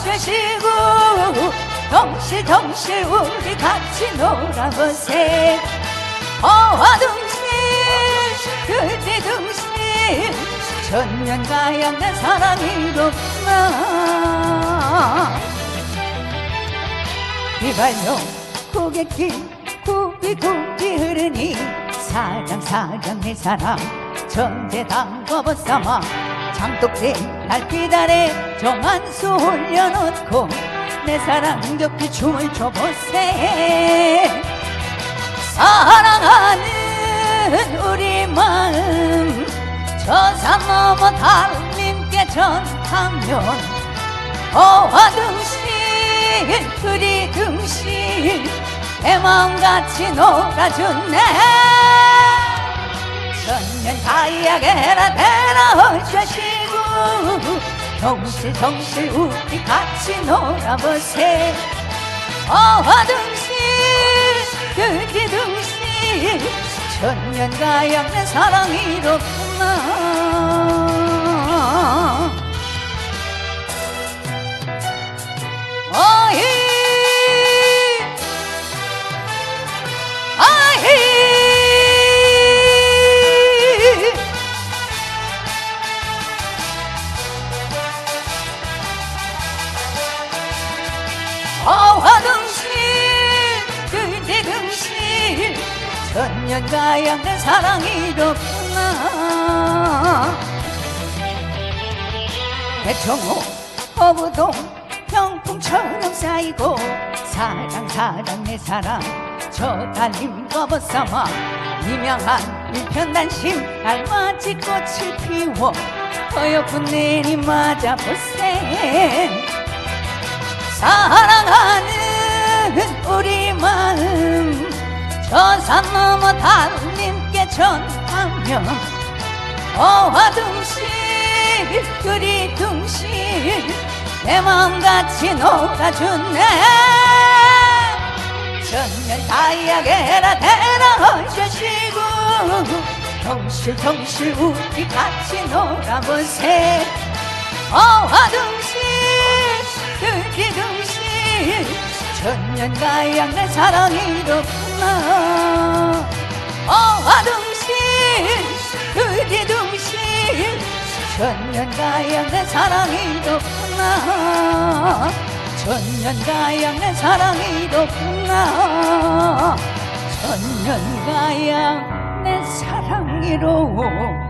얹으시고 덩실덩실 우리 같이 놀아보세 어화둥실 그지둥실 천년가양의 사랑이로구나 이발용 고갯길 굽이굽이 흐르니 사랑 사랑 내 사랑 전제 담궈버 삼아 장독대 달빛 아래 정한수 올려놓고 내 사랑 겹게 춤을 춰보세. 사랑하는 우리 마음 저산 넘어 달님께 전하면 어화등실 그리 등실 내 마음같이 놀아줬네. 천년 다이아게라 대라 얹으시고 정실정실 우리 같이 놀아보세. 어화등실 그리 등실 천년 가양의 사랑이로구나 천년가양의 사랑이로구나. 대청호 허브동 병풍처럼 쌓이고 사랑 사랑 내 사랑 저 달림 거벗삼아 유명한 일편단심 알맞이 꽃을 피워 허옇은 내리 맞아 보세. 사랑하는 우리 마음 저산 넘어 달님께 전하면 어화둥실 그리 둥실 내 마음같이 놀아주네. 천년 다이아게라 대라 얹으시고. 덩실덩실 우리 같이 놀아보세. 어화둥실 그리 둥실 천년가양 내 사랑이로구나. 어화둥실 그리 둥실 천년가양 내 사랑이로구나? 천년가양 내 사랑이로구나? 천년가양 내 사랑이로